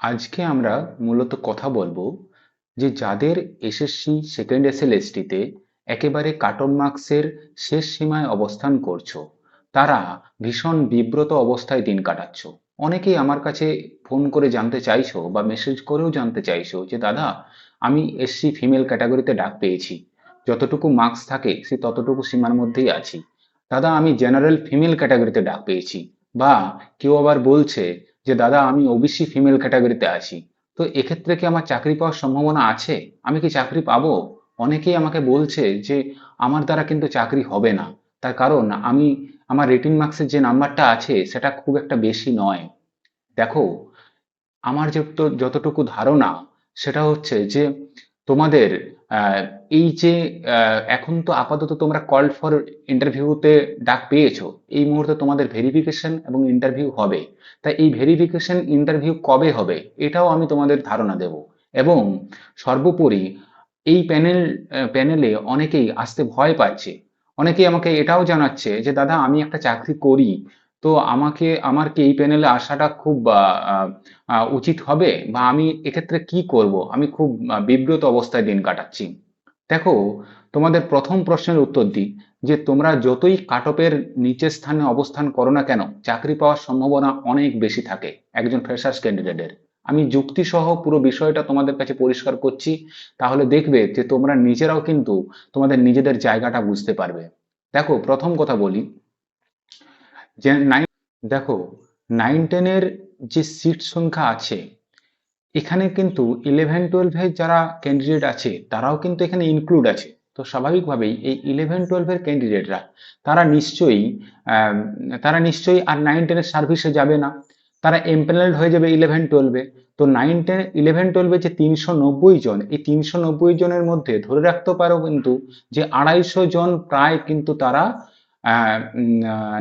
আজকে আমরা মূলত কথা বলব যে যাদের এসএসসি সেকেন্ড এসএলএসটিতে একেবারে কাটন মার্কসের শেষ সীমায় অবস্থান করছ, তারা ভীষণ বিব্রত অবস্থায় দিন কাটাচ্ছ। অনেকেই আমার কাছে ফোন করে জানতে চাইছো বা মেসেজ করেও জানতে চাইছো যে, দাদা, আমি এসসি ফিমেল ক্যাটাগরিতে ডাক পেয়েছি। যতটুকু মার্কস থাকে, সে ততটুকু সীমার মধ্যেই আছি। দাদা, আমি জেনারেল ফিমেল ক্যাটাগরিতে ডাক পেয়েছি। বা কেউ আবার বলছে যে, দাদা, আমি ওবিসি ফিমেল ক্যাটাগরিতে আছি। তো এক্ষেত্রে কি আমার চাকরি পাওয়ার সম্ভাবনা আছে? আমি কি চাকরি পাবো? অনেকেই আমাকে বলছে যে, আমার দ্বারা কিন্তু চাকরি হবে না। তার কারণ, আমি, আমার রেটিং মার্কসের যে নাম্বারটা আছে, সেটা খুব একটা বেশি নয়। দেখো, আমার যত, যতটুকু ধারণা, সেটা হচ্ছে যে, তোমাদের এই যে এখন তো আপাতত তোমরা কল ফর ইন্টারভিউতে ডাক পেয়েছ, এই মুহূর্তে তোমাদের ভেরিফিকেশন এবং ইন্টারভিউ হবে। তাই এই ভেরিফিকেশন ইন্টারভিউ কবে হবে, এটাও আমি তোমাদের ধারণা দেব। এবং সর্বোপরি এই প্যানেল প্যানেলে অনেকেই আসতে ভয় পাচ্ছে। অনেকেই আমাকে এটাও জানাচ্ছে যে, দাদা, আমি একটা চাকরি করি তো আমাকে আমার কি এই প্যানেলে আসাটা খুব আহ, উচিত হবে বা আমি এক্ষেত্রে কি করব? আমি খুব বিব্রত অবস্থায় দিন কাটাচ্ছি। দেখো তোমাদের প্রথম প্রশ্নের উত্তর দিই যে তোমরা যতই কাটঅফের নিচের স্থানে অবস্থান করো না কেন চাকরি পাওয়ার সম্ভাবনা অনেক বেশি থাকে একজন ফ্রেশার্স ক্যান্ডিডেটের আমি যুক্তি সহ পুরো বিষয়টা তোমাদের কাছে পরিষ্কার করছি তাহলে দেখবে যে তোমরা নিজেরাও কিন্তু তোমাদের নিজেদের জায়গাটা বুঝতে পারবে। দেখো প্রথম কথা বলি যে নাইন দেখো নাইন টেনের যে সিট সংখ্যা আছে, এখানে কিন্তু ইলেভেন টুয়েলভের যারা ক্যান্ডিডেট আছে, তারাও কিন্তু এখানে ইনক্লুড আছে। তো স্বাভাবিকভাবেই এই ইলেভেন টুয়েলভের ক্যান্ডিডেটরা তারা নিশ্চয়ই তারা নিশ্চয়ই আর নাইন টেনের সার্ভিসে যাবে না। তারা এমপ্যানেলড হয়ে যাবে ইলেভেন টুয়েলভে তো নাইন টেন ইলেভেন টুয়েলভে যে তিনশো নব্বই জন, এই তিনশো নব্বই জনের মধ্যে ধরে রাখতে পারো কিন্তু যে আড়াইশো জন প্রায় কিন্তু তারা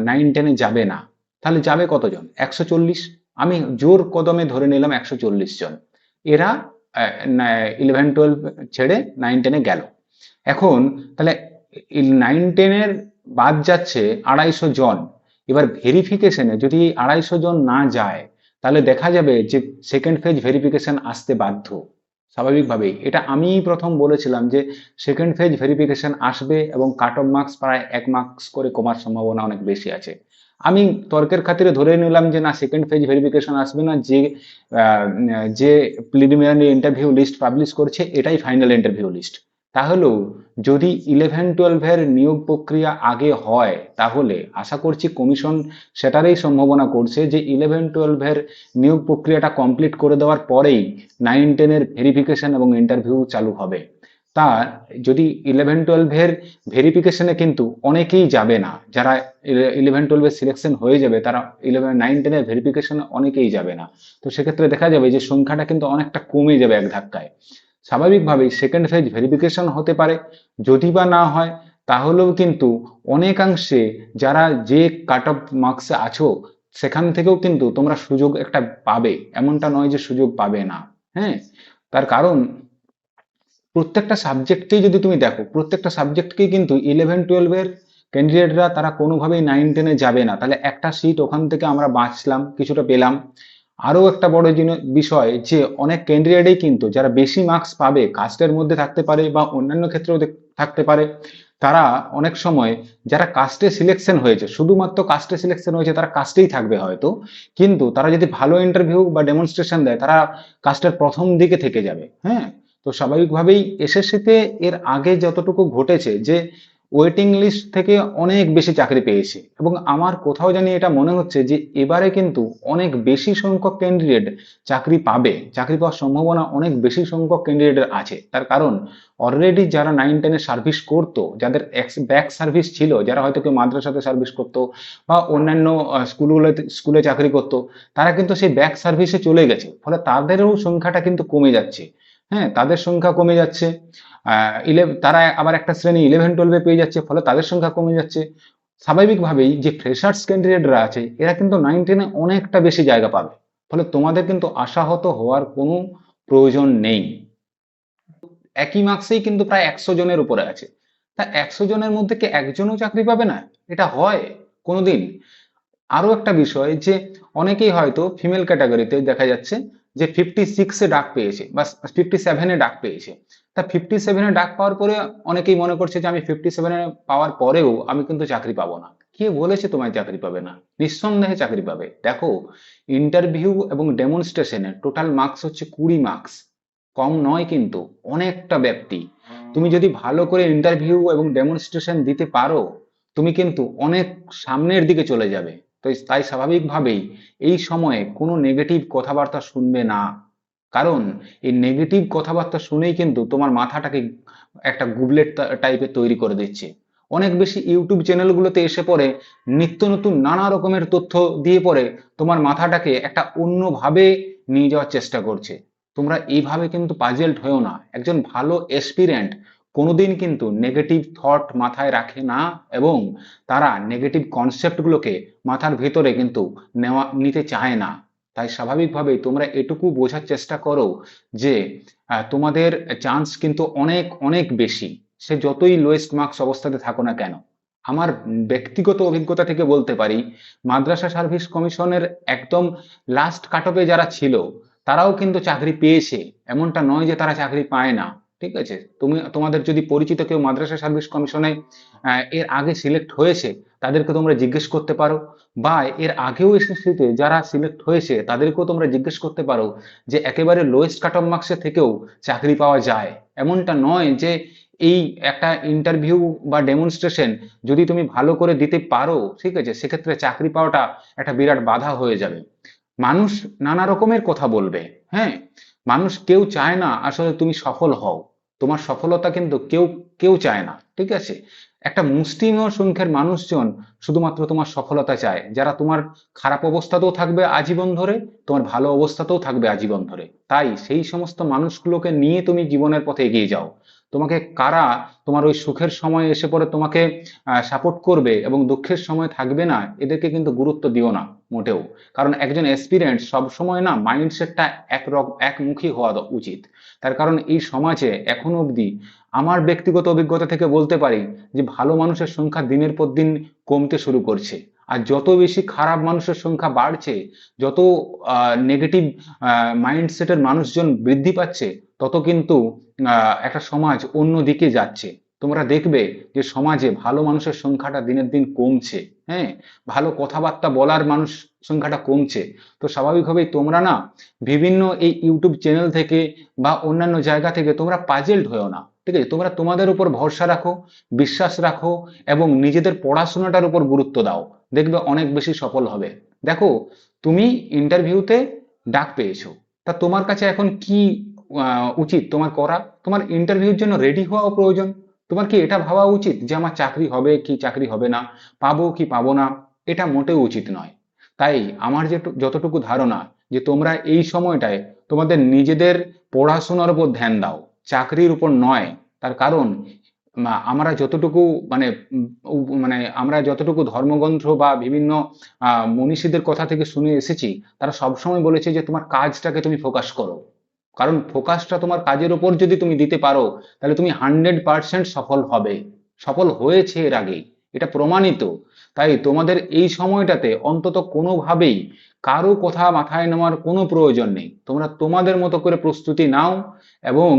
নাইন টেনে যাবে না। তাহলে যাবে কতজন? একশো চল্লিশ? আমি জোর কদমে ধরে নিলাম একশো চল্লিশ জন। এরা ইলেভেন টুয়েলভ ছেড়ে নাইন টেনে গেল। এখন, তাহলে নাইন টেনের বাদ যাচ্ছে আড়াইশো জন। এবার ভেরিফিকেশনে যদি আড়াইশো জন না যায়, তাহলে দেখা যাবে যে সেকেন্ড ফেজ ভেরিফিকেশন আসতে বাধ্য। স্বাভাবিকভাবেই। এটা আমি প্রথম বলেছিলাম যে সেকেন্ড ফেজ ভেরিফিকেশন আসবে এবং কাট অফ মার্কস প্রায় এক মার্কস করে কমার সম্ভাবনা অনেক বেশি আছে। আমি তর্কের খাতিরে ধরে নিলাম যে না সেকেন্ড ফেজ ভেরিফিকেশন আসবে না, যে যে প্রিলিমিনারি ইন্টারভিউ লিস্ট পাবলিশ করছে, এটাই ফাইনাল ইন্টারভিউ লিস্ট তাহলেও যদি ইলেভেন টুয়েলভের নিয়োগ প্রক্রিয়া আগে হয়, তাহলে আশা করছি কমিশন সেটারই সম্ভাবনা করছে যে ইলেভেন টুয়েলভের নিয়োগ প্রক্রিয়াটা কমপ্লিট করে দেওয়ার পরেই নাইন টেনের ভেরিফিকেশন এবং ইন্টারভিউ চালু হবে। তা যদি ইলেভেন টুয়েলভের ভেরিফিকেশনে কিন্তু অনেকেই যাবে না, যারা ইলেভেন টুয়েলভের সিলেকশন হয়ে যাবে, তারা ইলেভেন নাইন টেনের ভেরিফিকেশনে অনেকেই যাবে না। তো সেক্ষেত্রে দেখা যাবে যে সংখ্যাটা কিন্তু অনেকটা কমে যাবে এক ধাক্কায়। স্বাভাবিকভাবেই সেকেন্ড ফেজ ভেরিফিকেশন হতে পারে। যদি বা না হয়, তাহলেও কিন্তু অনেকাংশে যারা যে কাট অফ মার্কসে আছো, সেখান থেকেও কিন্তু তোমরা সুযোগ একটা পাবে। এমনটা নয় যে সুযোগ পাবে না। হ্যাঁ? তার কারণ, প্রত্যেকটা সাবজেক্টেই যদি তুমি দেখো, প্রত্যেকটা সাবজেক্টকেই কিন্তু ইলেভেন টুয়েলভের ক্যান্ডিডেটরা তারা কোনোভাবেই নাইন টেনে যাবে না। তাহলে একটা সিট ওখান থেকে আমরা বাঁচলাম, কিছুটা পেলাম। আরও একটা বড় বিষয় যে অনেক ক্যান্ডিডেটই কিন্তু যারা বেশি মার্কস পাবে কাস্টের মধ্যে থাকতে পারে বা অন্যান্য ক্ষেত্রেও থাকতে পারে, তারা অনেক সময় যারা কাস্টে সিলেকশন হয়েছে, শুধুমাত্র কাস্টে সিলেকশন হয়েছে তারা কাস্টেই থাকবে হয়তো, কিন্তু তারা যদি ভালো ইন্টারভিউ বা ডেমনস্ট্রেশন দেয় তারা কাস্টের প্রথম দিকে থেকে যাবে হ্যাঁ? তো স্বাভাবিকভাবেই এসএসসিতে এর আগে যতটুকু ঘটেছে যে ওয়েটিং লিস্ট থেকে অনেক বেশি চাকরি পেয়েছে। এবং আমার কোথাও জানি এটা মনে হচ্ছে যে এবারে কিন্তু অনেক বেশি সংখ্যক ক্যান্ডিডেট চাকরি পাবে। চাকরি পাওয়ার সম্ভাবনা অনেক বেশি সংখ্যক ক্যান্ডিডেটের আছে। তার কারণ অলরেডি যারা নাইন টেনে সার্ভিস করতো যাদের ব্যাক সার্ভিস ছিল যারা হয়তো কেউ মাদ্রাসাতে সার্ভিস করতো বা অন্যান্য আহ, স্কুলগুলোতে স্কুলে চাকরি করতো তারা কিন্তু সেই ব্যাক সার্ভিসে চলে গেছে। ফলে তাদেরও সংখ্যাটা কিন্তু কমে যাচ্ছে। হ্যাঁ তাদের সংখ্যা কমে যাচ্ছে। তারা আবার একটা শ্রেণি ইলেভেন টুয়েলভে পেয়ে যাচ্ছে, ফলে তাদের সংখ্যা কমে যাচ্ছে। স্বাভাবিকভাবেই যে ফ্রেশার্স ক্যান্ডিডেটরা আছে, এরা কিন্তু নাইন টেনে অনেকটা বেশি জায়গা পাবে। ফলে তোমাদের কিন্তু আশাহত হওয়ার কোনো প্রয়োজন নেই। একই মার্কসেই কিন্তু প্রায় একশো জনের উপরে আছে। তা একশো জনের মধ্যে কি একজনও চাকরি পাবে না? এটা হয় কোনোদিন। আরও একটা বিষয় যে, অনেকেই হয়তো ফিমেল ক্যাটাগরিতে দেখা যাচ্ছে যে ফিফটি সিক্সে ডাক পেয়েছে বা ফিফটি সেভেনে ডাক পেয়েছে। তা ফিফটি সেভেনে ডাক পাওয়ার পরে অনেকেই মনে করছে যে আমি ফিফটি সেভেনে পাওয়ার পরেও আমি কিন্তু চাকরি পাবো না। কে বলেছে তোমায় চাকরি পাবে না? নিঃসন্দেহে চাকরি পাবে। দেখো ইন্টারভিউ এবং ডেমনস্ট্রেশনে টোটাল মার্কস হচ্ছে কুড়ি মার্কস কম নয় কিন্তু, অনেকটা ব্যক্তি তুমি যদি ভালো করে ইন্টারভিউ এবং ডেমনস্ট্রেশন দিতে পারো, তুমি কিন্তু অনেক সামনের দিকে চলে যাবে। তাই স্বাভাবিকভাবেই এই সময়ে কোনো নেগেটিভ কথাবার্তা শুনবে না। কারণ এই নেগেটিভ কথাবার্তা শুনেই কিন্তু তোমার মাথাটাকে একটা গুবলেট টাইপের তৈরি করে দিচ্ছে। অনেক বেশি ইউটিউব চ্যানেলগুলোতে এসে পড়ে, নিত্য নতুন নানা রকমের তথ্য দিয়ে পড়ে তোমার মাথাটাকে একটা অন্যভাবে নিয়ে যাওয়ার চেষ্টা করছে। তোমরা এইভাবে কিন্তু পাজেল্ড হয়েও না। একজন ভালো এক্সপিরিয়েন্ট কোনোদিন কিন্তু নেগেটিভ থট মাথায় রাখে না এবং তারা নেগেটিভ কনসেপ্টগুলোকে মাথার ভেতরে কিন্তু নেওয়া, নিতে চায় না। তাই স্বাভাবিকভাবেই তোমরা এটুকু বোঝার চেষ্টা করো যে তোমাদের চান্স কিন্তু অনেক অনেক বেশি। সে যতই লোয়েস্ট মার্কস অবস্থাতে থাকো না কেন। আমার ব্যক্তিগত অভিজ্ঞতা থেকে বলতে পারি, মাদ্রাসা সার্ভিস কমিশনের একদম লাস্ট কাটঅফে যারা ছিল, তারাও কিন্তু চাকরি পেয়েছে। এমনটা নয় যে তারা চাকরি পায় না। ঠিক আছে? তুমি, তোমাদের যদি পরিচিত কেউ মাদ্রাসা সার্ভিস কমিশনে এর আগে সিলেক্ট হয়েছে তাদেরকে তোমরা জিজ্ঞেস করতে পারো। বা এর আগেও এসএসসিতে যারা সিলেক্ট হয়েছে, তাদেরকেও তোমরা জিজ্ঞেস করতে পারো যে একেবারে লোয়েস্ট কাট অফ মার্কসের থেকেও চাকরি পাওয়া যায়। এমনটা নয় যে এই একটা ইন্টারভিউ বা ডেমনস্ট্রেশন যদি তুমি ভালো করে দিতে পারো, ঠিক আছে, সেক্ষেত্রে চাকরি পাওয়াটা একটা বিরাট বাধা হয়ে যাবে। মানুষ নানা রকমের কথা বলবে হ্যাঁ? মানুষ কেউ চায় না আসলে তুমি সফল হও। তোমার সফলতা কিন্তু কেউ কেউ চায় না, ঠিক আছে? একটা মুষ্টিমেয় সংখ্যার মানুষজন শুধুমাত্র তোমার সফলতা চায়। যারা তোমার খারাপ অবস্থাতেও থাকবে আজীবন ধরে, তোমার ভালো অবস্থাতেও থাকবে আজীবন ধরে। তাই সেই সমস্ত মানুষগুলোকে নিয়ে তুমি জীবনের পথে এগিয়ে যাও। তোমাকে কারা তোমার ওই সুখের সময় এসে পড়ে তোমাকে সাপোর্ট করবে এবং দুঃখের সময় থাকবে না, এদেরকে কিন্তু গুরুত্ব দিও না মোটেও। কারণ একজন এক্সপিরিয়েন্স সব সময় না মাইন্ডসেটটা এক একমুখী হওয়া উচিত। তার কারণ এই সমাজে এখনও অবধি আমার ব্যক্তিগত অভিজ্ঞতা থেকে বলতে পারি যে ভালো মানুষের সংখ্যা দিনের পর দিন কমতে শুরু করছে। আর যত বেশি খারাপ মানুষের সংখ্যা বাড়ছে, যত নেগেটিভ মাইন্ডসেটের মানুষজন বৃদ্ধি পাচ্ছে, তত কিন্তু একটা সমাজ অন্য দিকে যাচ্ছে। তোমরা দেখবে যে সমাজে ভালো মানুষের সংখ্যাটা দিনের দিন কমছে হ্যাঁ? ভালো কথাবার্তা বলার মানুষ সংখ্যাটা কমছে। তো স্বাভাবিকভাবেই তোমরা না বিভিন্ন এই ইউটিউব চ্যানেল থেকে বা অন্যান্য জায়গা থেকে তোমরা পাজেলড হয়েও না, ঠিক আছে? তোমরা তোমাদের উপর ভরসা রাখো, বিশ্বাস রাখো এবং নিজেদের পড়াশোনাটার উপর গুরুত্ব দাও। দেখবে অনেক বেশি সফল হবে। দেখো, তুমি ইন্টারভিউতে ডাক পেয়েছ। তা তোমার কাছে এখন কি উচিত? তোমার করা? তোমার ইন্টারভিউর জন্য রেডি হওয়া প্রয়োজন। তোমার কি এটা ভাবা উচিত যে আমার চাকরি হবে কি চাকরি হবে না? পাবো কি পাবো না? এটা মোটেও উচিত নয়। তাই আমার যে যতটুকু ধারণা যে তোমরা এই সময়টায় তোমাদের নিজেদের পড়াশোনার উপর ধ্যান দাও। চাকরির উপর নয়। তার কারণ আমরা যতটুকু মানে মানে আমরা যতটুকু ধর্মগ্রন্থ বা বিভিন্ন মনীষীদের কথা থেকে শুনে এসেছি, তারা সবসময় বলেছে যে তোমার কাজটাকে তুমি ফোকাস করো। কারণ ফোকাসটা তোমার কাজের ওপর যদি তুমি দিতে পারো, তাহলে তুমি হান্ড্রেড পার্সেন্ট সফল হবে। সফল হয়েছে এর আগে এটা প্রমাণিত। তাই তোমাদের এই সময়টাতে অন্তত কোনোভাবেই কারও কথা মাথায় নেওয়ার কোনো প্রয়োজন নেই। তোমরা তোমাদের মতো করে প্রস্তুতি নাও এবং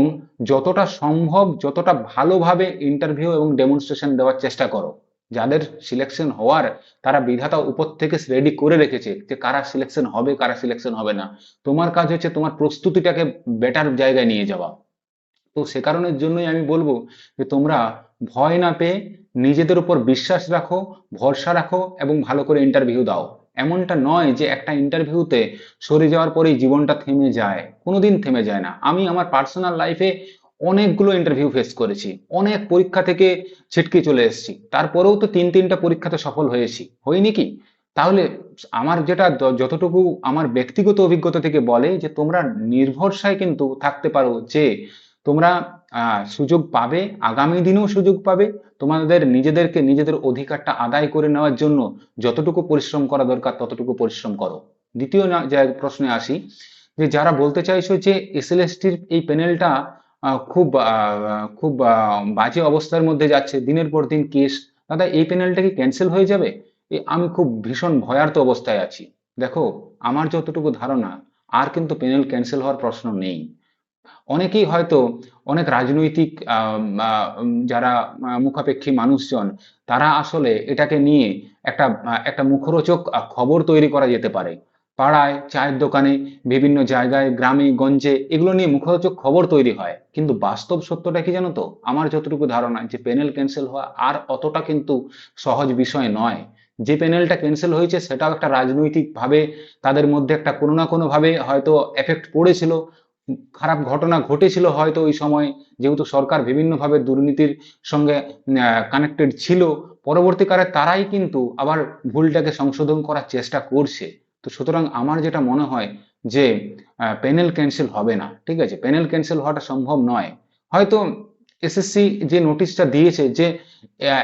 যতটা সম্ভব, যতটা ভালোভাবে ইন্টারভিউ এবং ডেমনস্ট্রেশন দেওয়ার চেষ্টা করো। যাদের সিলেকশন হওয়ার, তারা বিধাতা উপর থেকে রেডি করে রেখেছে যে কারা সিলেকশন হবে, কারা সিলেকশন হবে না। তোমার কাজ হচ্ছে তোমার প্রস্তুতিটাকে বেটার জায়গায় নিয়ে যাওয়া। তো সে কারণের জন্যই আমি বলব যে তোমরা ভয় না পেয়ে নিজেদের উপর বিশ্বাস রাখো, ভরসা রাখো এবং ভালো করে ইন্টারভিউ দাও। এমনটা নয় যে একটা ইন্টারভিউতে সরে যাওয়ার পরেই জীবনটা থেমে যায়। কোনোদিন থেমে যায় না। আমি আমার পার্সোনাল লাইফে অনেকগুলো ইন্টারভিউ ফেস করেছি। অনেক পরীক্ষা থেকে ছিটকে চলে এসেছি। তারপরেও তো তিন তিনটা পরীক্ষাতে সফল হয়েছি। হয়নি কি? তাহলে আমার যেটা যতটুকু আমার ব্যক্তিগত অভিজ্ঞতা থেকে বলে যে তোমরা নির্ভরসায় কিন্তু থাকতে পারো যে তোমরা সুযোগ পাবে, আগামী দিনেও সুযোগ পাবে তোমাদের নিজেদেরকে নিজেদের অধিকারটা আদায় করে নেওয়ার জন্য যতটুকু পরিশ্রম করা দরকার ততটুকু পরিশ্রম করো। দ্বিতীয় প্রশ্নে আসি, যে যারা বলতে চাইছো যে এসএলএসটির এই প্যানেলটা খুব খুব বাজে অবস্থার মধ্যে যাচ্ছে, দিনের পর দিন কেস দাদা এই প্যানেলটা কি ক্যান্সেল হয়ে যাবে? আমি খুব ভীষণ ভয়ার্ত অবস্থায় আছি। দেখো, আমার যতটুকু ধারণা, আর কিন্তু প্যানেল ক্যান্সেল হওয়ার প্রশ্ন নেই। অনেকেই হয়তো অনেক রাজনৈতিক যারা মুখাপেক্ষী মানুষজন, তারা আসলে এটাকে নিয়ে একটা একটা মুখরোচক খবর তৈরি করা যেতে পারে। পাড়ায়, চায়ের দোকানে, বিভিন্ন জায়গায়, গ্রামে, গঞ্জে এগুলো নিয়ে মুখরোচক খবর তৈরি হয়। কিন্তু বাস্তব সত্যটা কি জানো তো? আমার যতটুকু ধারণা যে প্যানেল ক্যান্সেল হওয়া আর অতটা কিন্তু সহজ বিষয় নয়। যে প্যানেলটা ক্যান্সেল হয়েছে সেটাও একটা রাজনৈতিকভাবে তাদের মধ্যে একটা কোনো না কোনোভাবে হয়তো এফেক্ট পড়েছিল। খারাপ ঘটনা ঘটেছিল হয়তো ওই সময়, যেহেতু সরকার বিভিন্নভাবে দুর্নীতির সঙ্গে কানেক্টেড ছিল পরবর্তীকালে তারাই কিন্তু আবার ভুলটাকে সংশোধন করার চেষ্টা করছে। তো সুতরাং আমার যেটা মনে হয় যে প্যানেল ক্যান্সেল হবে না, ঠিক আছে? প্যানেল ক্যান্সেল হওয়াটা সম্ভব নয়। হয়তো এসএসসি যে নোটিশটা দিয়েছে যে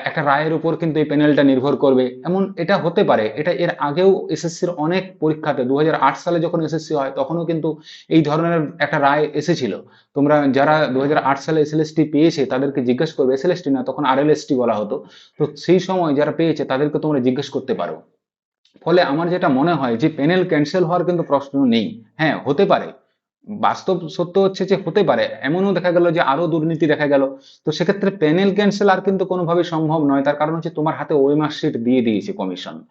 একটা রায়ের উপর কিন্তু এই প্যানেলটা নির্ভর করবে। এমন এটা হতে পারে, এটা এর আগেও এসএসসির অনেক পরীক্ষাতে দু সালে যখন এসএসসি হয়, তখনও কিন্তু এই ধরনের একটা রায় এসেছিল। তোমরা যারা দু হাজার আট সালে এসএলএসটি পেয়েছে, তাদেরকে জিজ্ঞেস করবে এসএলএসটি না, তখন আরএলএসটি বলা হতো। তো সেই সময় যারা পেয়েছে, তাদেরকে তোমরা জিজ্ঞেস করতে পারো। ফলে আমার যেটা মনে হয় যে প্যানেল ক্যান্সেল হওয়ার কিন্তু প্রশ্ন নেই। হ্যাঁ হতে পারে। বাস্তব সত্য হচ্ছে যে হতে পারে, এমনও দেখা গেল যে আরও দুর্নীতি দেখা গেল। তো সেক্ষেত্রে প্যানেল ক্যান্সেল আর কিন্তু কোনোভাবে সম্ভব নয়, তার কারণ হচ্ছে তোমার হাতে ওই মার্কশিট দিয়ে দিয়েছে কমিশন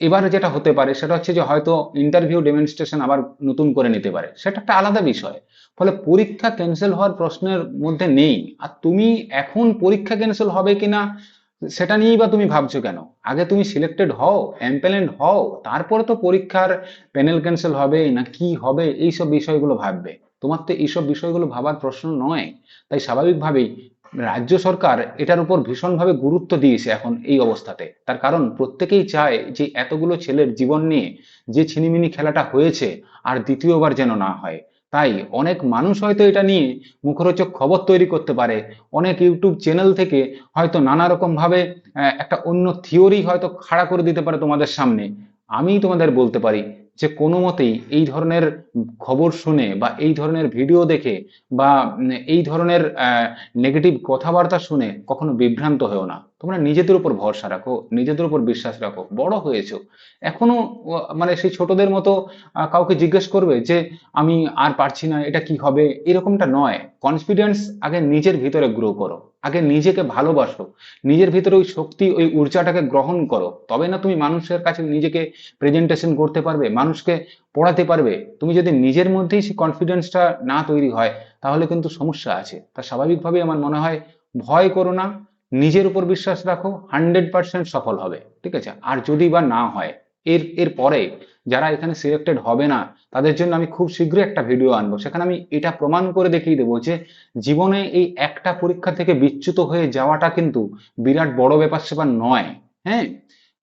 এবার যেটা হতে পারে সেটা হচ্ছে যে হয়তো ইন্টারভিউ ডেমনস্ট্রেশন আবার নতুন করে নিতে পারে। সেটা একটা আলাদা বিষয়। ফলে পরীক্ষা ক্যান্সেল হওয়ার প্রশ্নের মধ্যে নেই। আর তুমি এখন পরীক্ষা ক্যান্সেল হবে কিনা সেটা নিয়েই বা তুমি ভাবছ কেন? আগে তুমি সিলেক্টেড হও এমপ্যানেন্ট হও, তারপরে তো পরীক্ষার প্যানেল ক্যান্সেল হবে না কি হবে, এইসব বিষয়গুলো ভাববে। তোমার তো এইসব বিষয়গুলো ভাবার প্রশ্ন নয়। তাই স্বাভাবিকভাবেই রাজ্য সরকার এটার উপর ভীষণভাবে গুরুত্ব দিয়েছে এখন এই অবস্থাতে। তার কারণ প্রত্যেকেই চায় যে এতগুলো ছেলের জীবন নিয়ে যে ছিনিমিনি খেলাটা হয়েছে আর দ্বিতীয়বার যেন না হয়। তাই অনেক মানুষ হয়তো এটা নিয়ে মুখরোচক খবর তৈরি করতে পারে। অনেক ইউটিউব চ্যানেল থেকে হয়তো নানা রকম ভাবে একটা অন্য থিওরি হয়তো খাড়া করে দিতে পারে তোমাদের সামনে। আমি তোমাদের বলতে পারি যে কোনো মতেই এই ধরনের খবর শুনে বা এই ধরনের ভিডিও দেখে বা এই ধরনের নেগেটিভ কথাবার্তা শুনে কখনো বিভ্রান্ত হয়েও না। তোমরা নিজেদের উপর ভরসা রাখো, নিজেদের উপর বিশ্বাস রাখো, বড় হয়েছো। এখনও মানে সেই ছোটদের মতো কাউকে জিজ্ঞেস করবে যে, আমি আর পারছি না, এটা কি হবে? এরকমটা নয়। কনফিডেন্স আগে নিজের ভিতরে গ্রো করো। আগে নিজেকে ভালোবাসো। নিজের ভিতরে ওই শক্তি, ওই ঊর্জাটাকে গ্রহণ করো। তবে না তুমি মানুষের কাছে নিজেকে প্রেজেন্টেশন করতে পারবে, মানুষকে পড়াতে পারবে। তুমি যদি নিজের মধ্যেই সেই কনফিডেন্সটা না তৈরি হয়, তাহলে কিন্তু সমস্যা আছে। তা স্বাভাবিকভাবেই আমার মনে হয়, ভয় করো না। নিজের উপর বিশ্বাস রাখো, হান্ড্রেড পার্সেন্ট সফল হবে, ঠিক আছে? আর যদি বা না হয়, এর এর পরে যারা এখানে সিলেক্টেড হবে না, তাদের জন্য আমি খুব শীঘ্রই একটা ভিডিও আনব। সেখানে আমি এটা প্রমাণ করে দেখিয়ে দেবো যে জীবনে এই একটা পরীক্ষা থেকে বিচ্যুত হয়ে যাওয়াটা কিন্তু বিরাট বড় ব্যাপার স্যাপার নয় হ্যাঁ?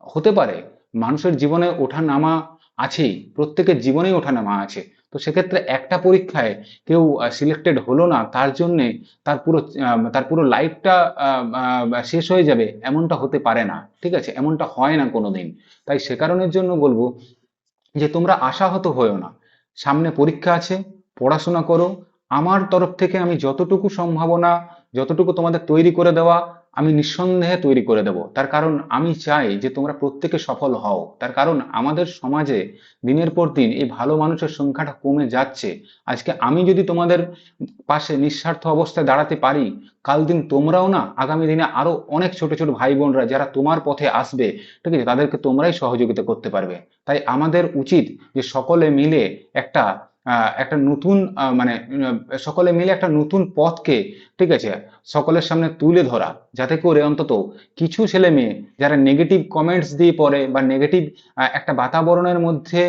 হতে পারে, মানুষের জীবনে ওঠা নামা আছেই, প্রত্যেকের জীবনেই ওঠা নামা আছে। তো সেক্ষেত্রে একটা পরীক্ষায় কেউ সিলেক্টেড হলো না, তার জন্যে তার পুরো তার পুরো লাইফটা শেষ হয়ে যাবে, এমনটা হতে পারে না, ঠিক আছে? এমনটা হয় না কোনো দিন তাই সে কারণের জন্য বলব যে তোমরা আশাহত হয়েও না। সামনে পরীক্ষা আছে, পড়াশোনা করো। আমার তরফ থেকে আমি যতটুকু সম্ভাবনা, যতটুকু তোমাদের তৈরি করে দেওয়া আমি নিঃসন্দেহে তৈরি করে দেব। তার কারণ আমি চাই যে তোমরা প্রত্যেকে সফল হও। তার কারণ আমাদের সমাজে দিনের পর দিন এই ভালো মানুষের সংখ্যাটা কমে যাচ্ছে। আজকে আমি যদি তোমাদের পাশে নিঃস্বার্থ অবস্থায় দাঁড়াতে পারি, কাল দিন তোমরাও না, আগামী দিনে আরও অনেক ছোট ছোট ভাই বোনরা যারা তোমার পথে আসবে, ঠিক আছে, তাদেরকে তোমরাই সহযোগিতা করতে পারবে। তাই আমাদের উচিত যে সকলে মিলে একটা একটা নতুন মানে সকলে মিলে একটা নতুন পথকে, ঠিক আছে, সকলের সামনে তুলে ধরা, যাতে করে অন্তত কিছু ছেলে মেয়ে যারা নেগেটিভ কমেন্টস দিয়ে পড়ে বা নেগেটিভ একটা বাতাবরণের মধ্যে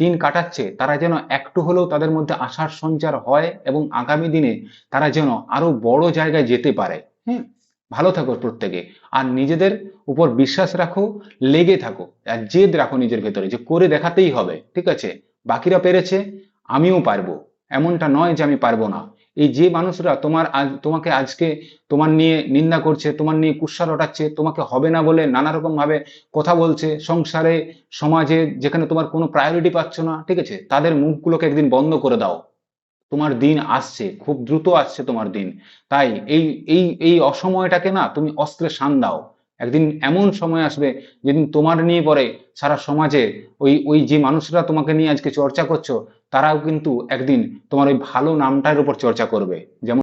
দিন কাটাচ্ছে, তারা যেন একটু হলেও তাদের মধ্যে আশার সঞ্চার হয় এবং আগামী দিনে তারা যেন আরও বড় জায়গায় যেতে পারে। হ্যাঁ ভালো থাকো প্রত্যেকে। আর নিজেদের উপর বিশ্বাস রাখো, লেগে থাকো, আর জেদ রাখো নিজের ভেতরে যে করে দেখাতেই হবে, ঠিক আছে? বাকিরা পেরেছে, আমিও পারব। এমনটা নয় যে আমি পারব না। এই যে মানুষরা তোমার আজ, তোমাকে আজকে তোমার নিয়ে নিন্দা করছে, তোমার নিয়ে কুৎসা রটাচ্ছে তোমাকে হবে না বলে নানা রকম ভাবে কথা বলছে, সংসারে, সমাজে, যেখানে তোমার কোনো প্রায়োরিটি পাচ্ছ না, ঠিক আছে? তাদের মুখগুলোকে একদিন বন্ধ করে দাও। তোমার দিন আসছে, খুব দ্রুত আসছে তোমার দিন। তাই এই এই এই অসময়টাকে না তুমি অস্ত্রে শান দাও। একদিন এমন সময় আসবে যেদিন তোমার নিয়ে পরে সারা সমাজে ওই ওই যে মানুষরা তোমাকে নিয়ে আজকে চর্চা করছ, তারাও কিন্তু একদিন তোমার ওই ভালো নামটার উপর চর্চা করবে। যেমন